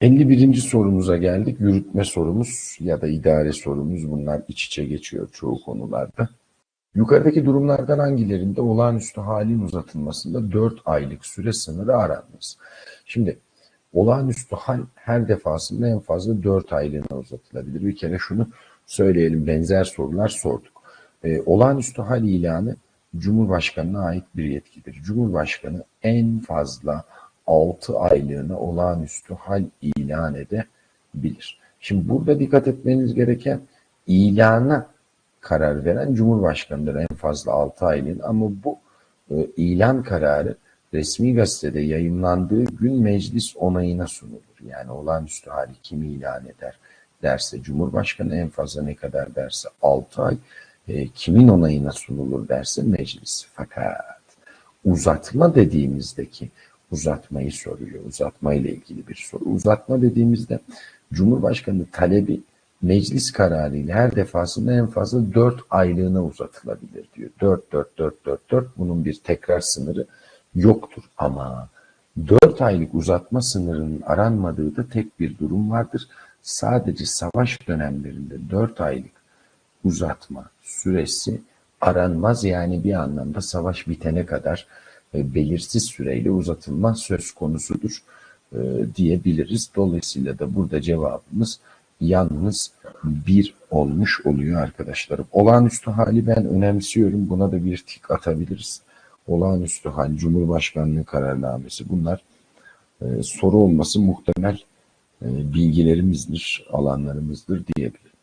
51. sorumuza geldik. Yürütme sorumuz ya da idare sorumuz bunlar iç içe geçiyor çoğu konularda. Yukarıdaki durumlardan hangilerinde olağanüstü halin uzatılmasında 4 aylık süre sınırı aranmaz? Şimdi olağanüstü hal her defasında en fazla 4 aylığına uzatılabilir. Bir kere şunu söyleyelim benzer sorular sorduk. Ee, olağanüstü hal ilanı Cumhurbaşkanı'na ait bir yetkidir. Cumhurbaşkanı en fazla 6 aylığına olağanüstü hal ilan edebilir. Şimdi burada dikkat etmeniz gereken ilana karar veren Cumhurbaşkanı'dır en fazla 6 aylığın ama bu e, ilan kararı resmi gazetede yayınlandığı gün meclis onayına sunulur. Yani olağanüstü hali kim ilan eder derse Cumhurbaşkanı en fazla ne kadar derse 6 ay e, kimin onayına sunulur derse meclis. Fakat uzatma dediğimizdeki uzatmayı soruyor. Uzatma ile ilgili bir soru. Uzatma dediğimizde Cumhurbaşkanı talebi meclis kararıyla her defasında en fazla 4 aylığına uzatılabilir diyor. 4, 4, 4, 4, 4 bunun bir tekrar sınırı yoktur. Ama 4 aylık uzatma sınırının aranmadığı da tek bir durum vardır. Sadece savaş dönemlerinde 4 aylık uzatma süresi aranmaz. Yani bir anlamda savaş bitene kadar belirsiz süreyle uzatılma söz konusudur e, diyebiliriz. Dolayısıyla da burada cevabımız yalnız bir olmuş oluyor arkadaşlarım. Olağanüstü hali ben önemsiyorum. Buna da bir tik atabiliriz. Olağanüstü hal, Cumhurbaşkanlığı kararnamesi bunlar e, soru olması muhtemel e, bilgilerimizdir, alanlarımızdır diyebilirim.